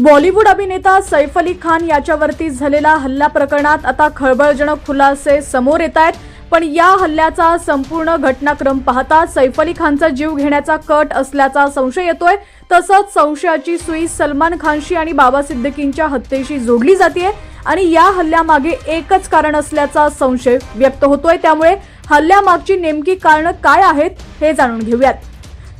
बॉलिवूड अभिनेता सैफ अली खान याच्यावरती झालेला हल्ला प्रकरणात आता खळबळजनक खुलासे समोर येत आहेत. पण या हल्ल्याचा संपूर्ण घटनाक्रम पाहता सैफ अली खानचा जीव घेण्याचा कट असल्याचा संशय येतोय. तसंच संशयाची सुई सलमान खानशी आणि बाबा सिद्दीकींच्या हत्येशी जोडली जाते आणि या हल्ल्यामागे एकच कारण असल्याचा संशय व्यक्त होतोय. त्यामुळे हल्ल्यामागची नेमकी कारणं काय आहेत हे जाणून घेऊयात.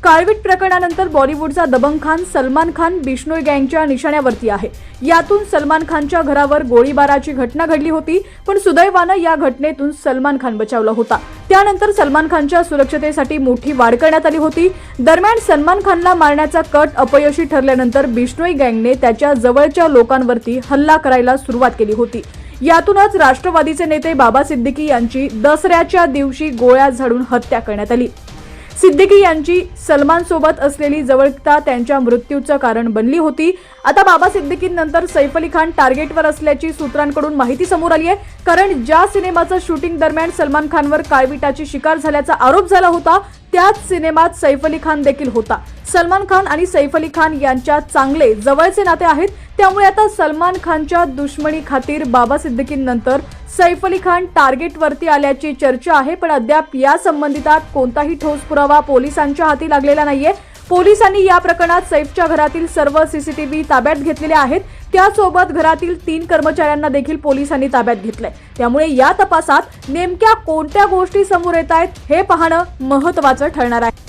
काळवीट प्रकरणानंतर बॉलिवूडचा दबंग खान सलमान खान बिष्णोई गँगच्या निशाण्यावरती आहे. यातून सलमान खानच्या घरावर गोळीबाराची घटना घडली होती पण सुदैवानं या घटनेतून सलमान खान बचावला होता. त्यानंतर सलमान खानच्या सुरक्षतेसाठी मोठी वाढ करण्यात आली होती. दरम्यान सलमान खानला मारण्याचा कट अपयशी ठरल्यानंतर बिष्णोई गँगने त्याच्या जवळच्या लोकांवरती हल्ला करायला सुरुवात केली होती. यातूनच राष्ट्रवादीचे नेते बाबा सिद्दीकी यांची दसऱ्याच्या दिवशी गोळ्या झाडून हत्या करण्यात आली. सिद्दीकी यांची सलमान सोबत असलेली जवळता त्यांच्या मृत्यूचं कारण बनली होती. आता बाबा सिद्दीकींनंतर सैफ अली खान टार्गेटवर असल्याची सूत्रांकडून माहिती समोर आली आहे. कारण ज्या सिनेमाचं शूटिंग दरम्यान सलमान खानवर काळविटाची शिकार झाल्याचा आरोप झाला होता त्याच सिनेमात सैफ अली खान देखील होता. सलमान खान आणि सैफ अली खान यांच्या चांगले जवळचे नाते आहेत. त्यामुळे आता सलमान खानच्या दुश्मनी खातीर बाबा सिद्दीकीनंतर सैफ अली खान टार्गेटवरती आल्याची चर्चा आहे पण अद्याप या संबंधितात कोणताही ठोस पुरावा पोलिसांच्या हाती लागलेला नाहीये. पोलिसांनी या प्रकरणात सैफच्या घरातील सर्व सीसीटीव्ही ताब्यात घेतलेले आहेत. त्यासोबत घरातील तीन कर्मचाऱ्यांना देखील पोलिसांनी ताब्यात घेतलंय. त्यामुळे या तपासात नेमक्या कोणत्या गोष्टी समोर येत आहेत हे पाहणं महत्वाचं ठरणार आहे.